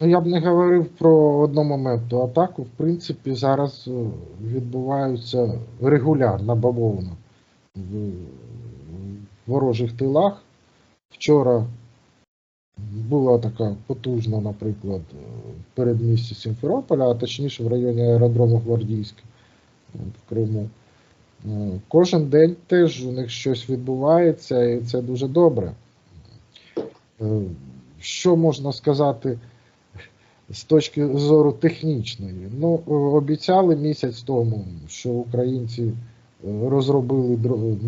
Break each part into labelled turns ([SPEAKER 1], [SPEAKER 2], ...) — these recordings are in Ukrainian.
[SPEAKER 1] Ну, я б не говорив про одномоментну атаку. В принципі, зараз е, відбуваються регулярно бавовна в ворожих тилах. Вчора була така потужна, наприклад, в передмісті Сімферополя, а точніше в районі аеродрому Гвардійське е, в Криму. Е, Кожен день теж у них щось відбувається, і це дуже добре. Що можна сказати з точки зору технічної? Ну, е, обіцяли місяць тому, що українці е, розробили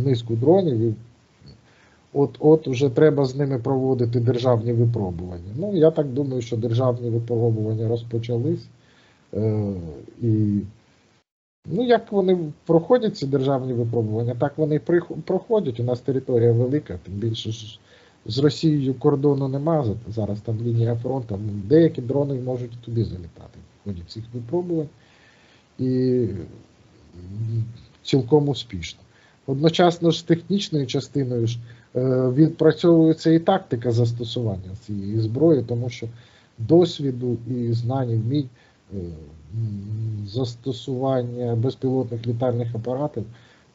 [SPEAKER 1] низку дронів, і от, от вже треба з ними проводити державні випробування. Ну, я так думаю, що державні випробування розпочались. Е, і Ну, як вони проходять ці державні випробування, так вони проходять. У нас територія велика, тим більше ж з Росією кордону нема за- зараз, там лінія фронту. Ну, Деякі дрони можуть туди залітати в ході цих випробувань. І цілком успішно. Одночасно з технічною частиною ж е, відпрацьовується і тактика застосування цієї зброї, тому що досвіду і знань, і вмінь е, застосування безпілотних літальних апаратів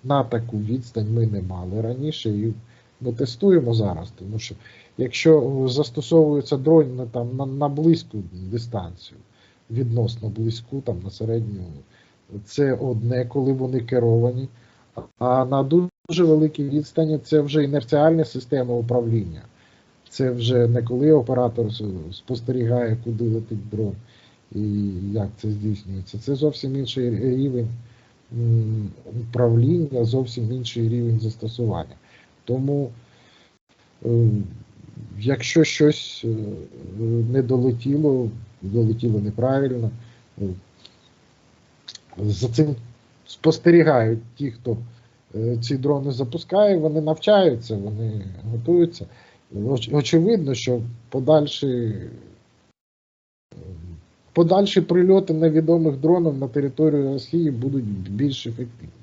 [SPEAKER 1] на таку відстань ми не мали раніше, і ми тестуємо зараз, тому що якщо застосовується дрон на, там, на, на близьку дистанцію, відносно близьку, там, на середню, це одне, коли вони керовані, а на дуже великій відстані це вже інерціальна система управління. Це вже не коли оператор спостерігає, куди летить дрон і як це здійснюється. Це зовсім інший рівень управління, зовсім інший рівень застосування. Тому, е, якщо щось е, не долетіло, долетіло неправильно, е, за цим спостерігають ті, хто е, ці дрони запускає, вони навчаються, вони готуються. Очевидно, що подальші, подальші прильоти невідомих дронів на територію Росії будуть більш ефективними.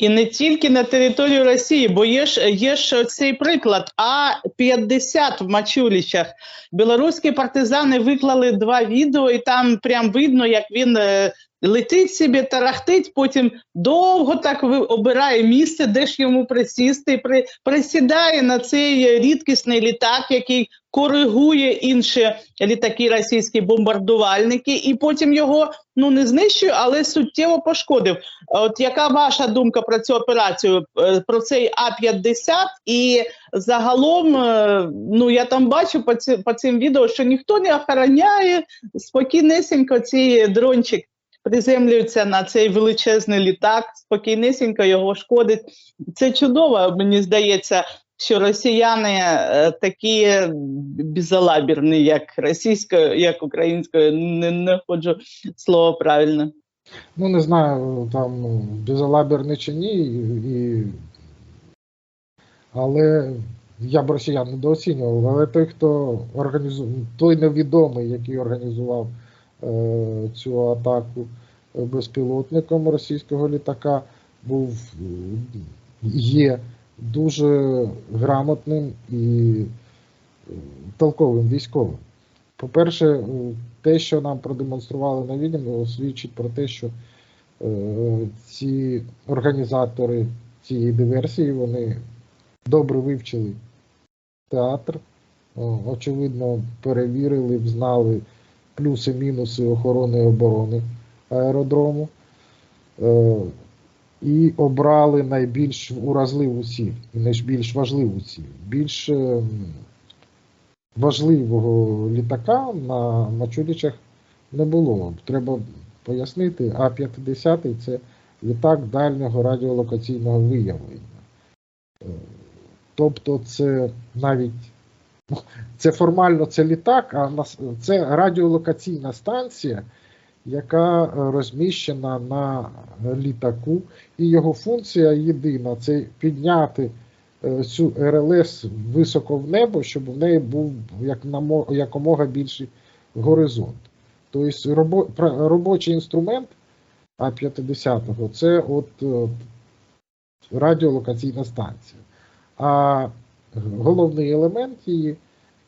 [SPEAKER 2] І не тільки на територію Росії, бо є ж є ж цей приклад. А 50 в Мачулічах білоруські партизани виклали два відео, і там прям видно, як він е, летить собі, тарахтить. Потім довго так обирає місце, де ж йому присісти. і При, присідає на цей рідкісний літак, який коригує інші літаки, російські бомбардувальники, і потім його ну не знищує, але суттєво пошкодив. От яка ваша думка про цю операцію? Е, Про цей А-50 і загалом, е, ну я там бачу по, ці, по цим відео, що ніхто не охороняє спокійнесенько цей дрончик. Приземлюється на цей величезний літак, спокійнесенько його шкодить. Це чудово, мені здається, що росіяни е, такі безалабірні, як російською, як українською, не, не ходжу слово правильно.
[SPEAKER 1] Ну, не знаю, там ну, чи ні, і, але я б росіян недооцінював, але той, хто організував, той невідомий, який організував цю атаку безпілотником російського літака, був е, є дуже грамотним і е, толковим військовим. По-перше, е, те, що нам продемонстрували на відео, свідчить про те, що е, ці організатори цієї диверсії вони добре вивчили театр, очевидно, перевірили, знали плюси-мінуси охорони і оборони аеродрому е, і обрали найбільш уразливу ціль і найбільш важливу ціль. Більш е, важливого літака на Мачулічах не було. Треба пояснити, А-50 це літак дальнього радіолокаційного виявлення. Е, Тобто це навіть це формально це літак, а це радіолокаційна станція, яка розміщена на літаку, і його функція єдина це підняти е, цю РЛС високо в небо, щоб в неї був як якомога більший горизонт. Тобто робо, робочий інструмент А-50 це от е, радіолокаційна станція. А головний елемент її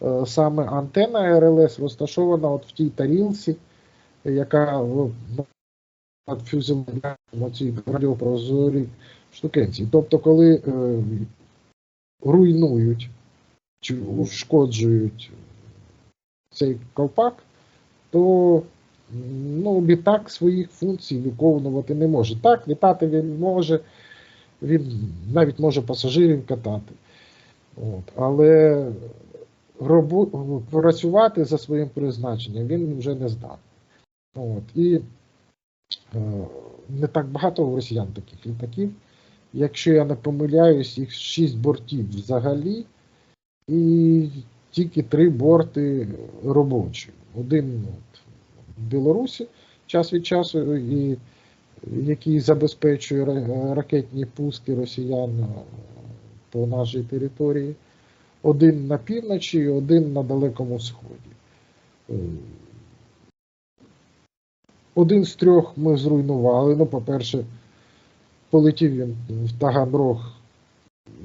[SPEAKER 1] е, саме антенна РЛС розташована от в тій тарілці, яка в- над фюзеляжем цій радіопрозорій штукенці. Тобто, коли е, руйнують чи ушкоджують цей ковпак, то ну, літак своїх функцій виконувати не може. Так, літати він може, він навіть може пасажирів катати. От. Але робу, працювати за своїм призначенням він вже не здатний. От. І е, не так багато у росіян таких літаків. Якщо я не помиляюсь, їх 6 бортів взагалі, і тільки три борти робочі. Один от, в Білорусі час від часу, і, який забезпечує ракетні пуски росіян по нашій території. Один на півночі, і один на Далекому Сході. Один з трьох ми зруйнували. Ну, по-перше, полетів він в Таганрог.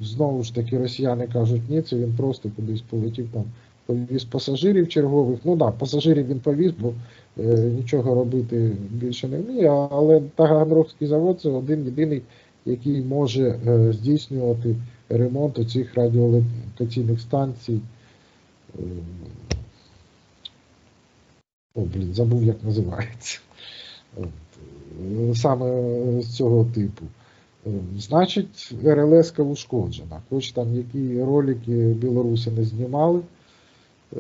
[SPEAKER 1] Знову ж таки, росіяни кажуть, ні, це він просто кудись полетів там, повіз пасажирів чергових. Ну так, да, пасажирів він повіз, бо е, нічого робити більше не вміє. Але Таганрогський завод це один єдиний, який може е, здійснювати ремонт цих радіолокаційних станцій. Е, О, блін, забув, як називається. От, е, Саме з цього типу. Е, Значить, РЛС ушкоджена. Хоч там які ролики білоруси не знімали е,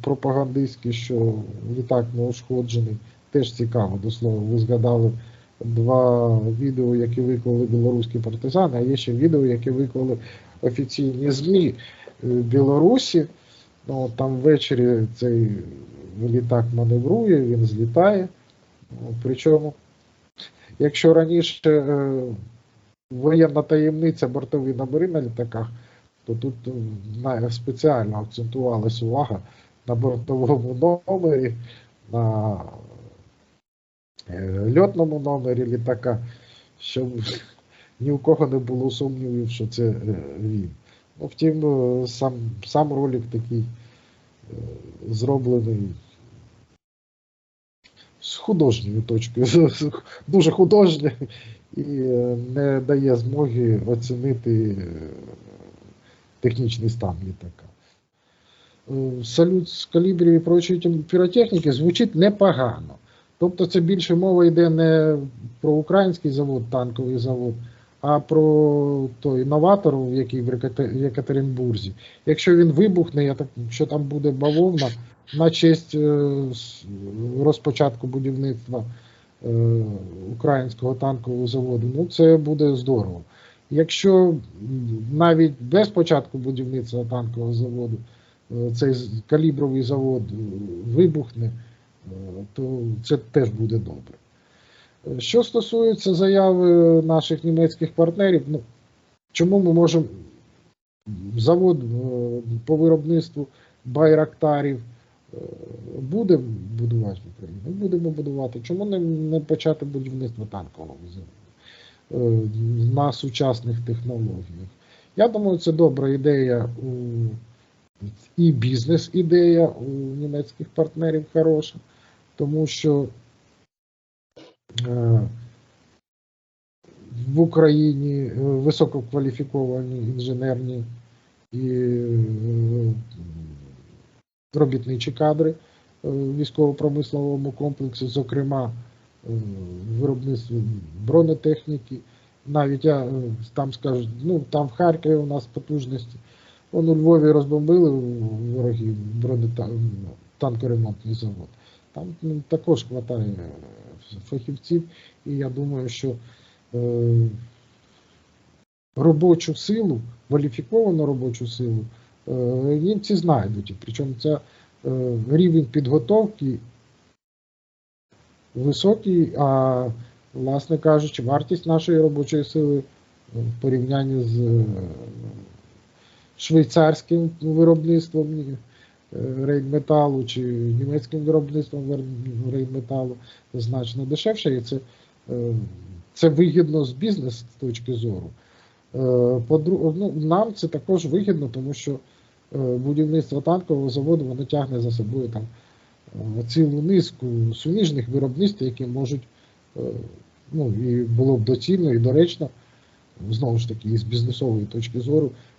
[SPEAKER 1] пропагандистські, що літак не ушкоджений. Теж цікаво, до слова. Ви згадали два відео, які виклали білоруські партизани, а є ще відео, які виклали офіційні ЗМІ е, Білорусі. Ну, там ввечері цей літак маневрує, він злітає. Ну, Причому, якщо раніше е, воєнна таємниця бортові номери на літаках, то тут е, спеціально акцентувалась увага на бортовому номері, на льотному номері літака, щоб ні у кого не було сумнівів, що це е, він. Ну, втім, е, сам, сам ролик такий е, зроблений з художньої точки, дуже художньо, і е, не дає змоги оцінити е, технічний стан літака. Е, Салют з калібрів і прочої піротехніки звучить непогано. Тобто це більше мова йде не про український завод, танковий завод, а про той новатор, який в Екате- Екатеринбурзі. Якщо він вибухне, я так, що там буде бавовна на честь е, розпочатку будівництва е, українського танкового заводу, ну це буде здорово. Якщо навіть без початку будівництва танкового заводу е, цей калібровий завод вибухне, то це теж буде добре. Е, Що стосується заяви наших німецьких партнерів, ну, чому ми можемо завод е, по виробництву байрактарів е, буде будувати в Україні? Будемо будувати. Чому не, не почати будівництво танкового е, на сучасних технологіях? Я думаю, це добра ідея і бізнес-ідея у німецьких партнерів хороша, тому що е, в Україні е, висококваліфіковані інженерні і е, робітничі кадри військово-промисловому комплексі, зокрема виробництво бронетехніки. Навіть я там скажу, ну там в Харкові у нас потужності. Вон у Львові розбомбили вороги бронетанкоремонтний завод. Там ну, також хватає фахівців, і я думаю, що е, робочу силу, кваліфіковану робочу силу, е, німці знайдуть. Причому це е, рівень підготовки високий, а, власне кажучи, вартість нашої робочої сили в порівнянні з швейцарським виробництвом рейнметалу чи німецьким виробництвом рейнметалу значно дешевше, і це, е, це вигідно з бізнес точки зору. Е, ну, Нам це також вигідно, тому що е, будівництво танкового заводу воно тягне за собою там е, цілу низку суміжних виробництв, які можуть, е, ну і було б доцільно і доречно, знову ж таки, із бізнесової точки зору, е,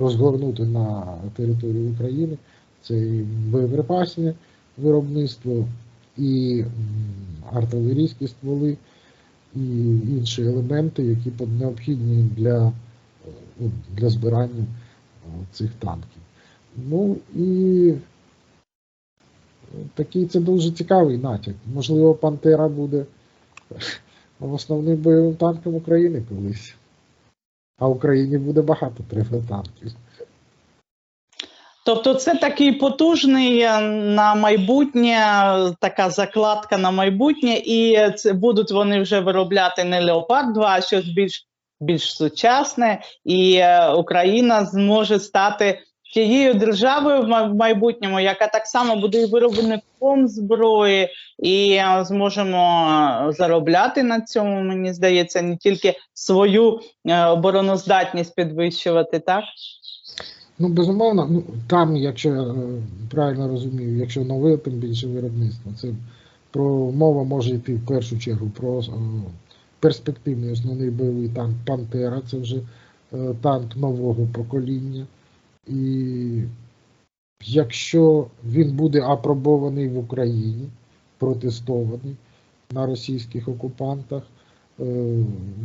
[SPEAKER 1] розгорнути на території України. Це і боєприпасне виробництво, і артилерійські стволи, і інші елементи, які необхідні для, е, для збирання е, цих танків. Ну і такий це дуже цікавий натяк. Можливо, Пантера буде основним бойовим танком України колись. А Україні буде багато треба.
[SPEAKER 2] Тобто, це такий потужний е, на майбутнє, така закладка на майбутнє, і це будуть вони вже виробляти не Леопард 2, а щось більш, більш сучасне, і е, Україна зможе стати тією державою в майбутньому, яка так само буде виробником зброї, і е, зможемо е, заробляти на цьому. Мені здається, не тільки свою е, обороноздатність підвищувати, так?
[SPEAKER 1] Ну, безумовно, ну, там, якщо я правильно розумію, якщо нове, тим більше виробництво, це про мова може йти в першу чергу про перспективний основний бойовий танк Пантера, це вже танк нового покоління. І якщо він буде апробований в Україні, протестований на російських окупантах, е,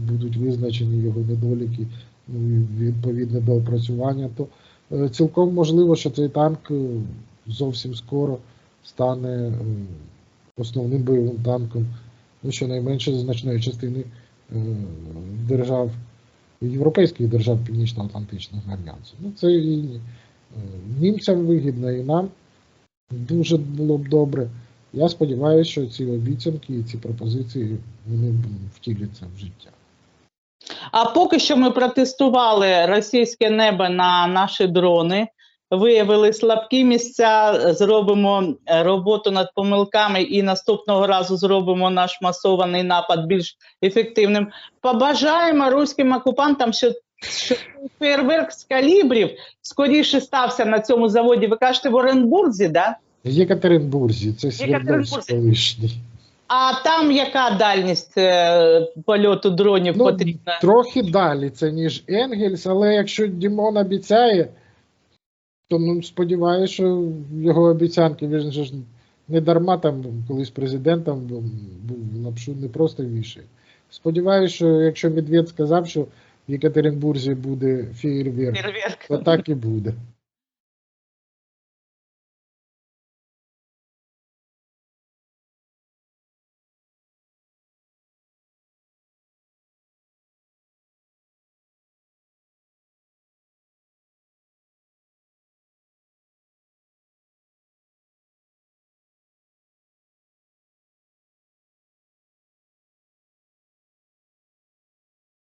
[SPEAKER 1] будуть визначені його недоліки, ну, відповідне до опрацювання, то Е, Цілком можливо, що цей танк е, зовсім скоро стане основним бойовим танком, ну, щонайменше значної частини держав, європейських держав Північно-Атлантичного альянсу. Ну, це і е, німцям вигідно, і нам дуже було б добре. Я сподіваюся, що ці обіцянки і ці пропозиції вони втіляться в життя.
[SPEAKER 2] А поки що ми протестували російське небо на наші дрони, виявили слабкі місця, зробимо е, роботу над помилками і наступного разу зробимо наш масований напад більш ефективним. Побажаємо руським окупантам, що, що фейерверк з калібрів скоріше стався на цьому заводі. Ви кажете в Оренбурзі, да?
[SPEAKER 1] В Єкатеринбурзі, це. Свердловськ колишній.
[SPEAKER 2] А там яка дальність е, польоту дронів
[SPEAKER 1] Ну,
[SPEAKER 2] потрібна?
[SPEAKER 1] Трохи далі це, ніж Енгельс, але якщо Дімон обіцяє, то ну, сподіваюся, що його обіцянки, він же ж не дарма там колись президентом був, був лапшу не просто вішає. Сподіваюся, що якщо Медведь сказав, що в Єкатеринбурзі буде фейерверк,
[SPEAKER 2] Фейерверк.
[SPEAKER 1] то так і буде.